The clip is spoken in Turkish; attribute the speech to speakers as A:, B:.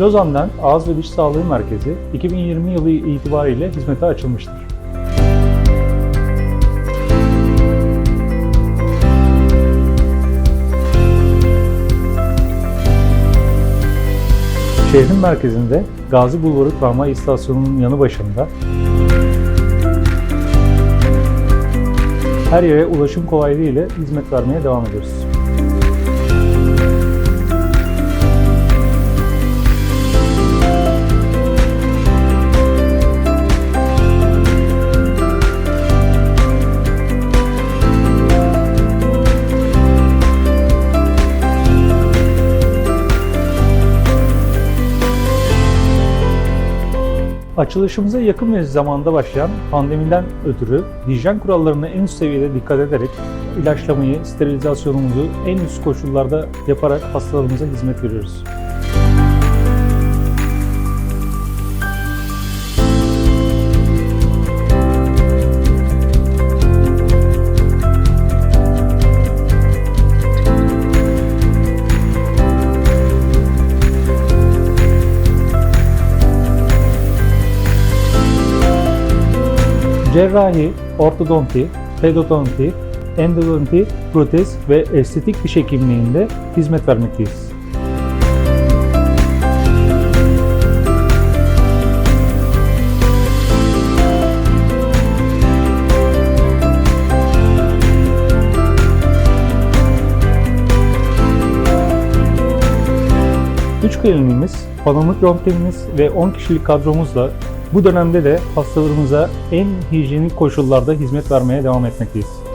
A: Lozan'dan Ağız ve Diş Sağlığı Merkezi 2020 yılı itibariyle hizmete açılmıştır. Şehrin merkezinde Gazi Bulvarı Tramvay İstasyonu'nun yanı başında her yere ulaşım kolaylığı ile hizmet vermeye devam ediyoruz. Açılışımıza yakın bir zamanda başlayan pandemiden ötürü hijyen kurallarına en üst seviyede dikkat ederek ilaçlamayı, sterilizasyonumuzu en üst koşullarda yaparak hastalarımıza hizmet veriyoruz. Cerrahi, ortodonti, pedodonti, endodonti, protez ve estetik diş hekimliğinde hizmet vermekteyiz. Üç kliniğimiz, panoramik röntgenimiz ve 10 kişilik kadromuzla bu dönemde de hastalarımıza en hijyenik koşullarda hizmet vermeye devam etmekteyiz.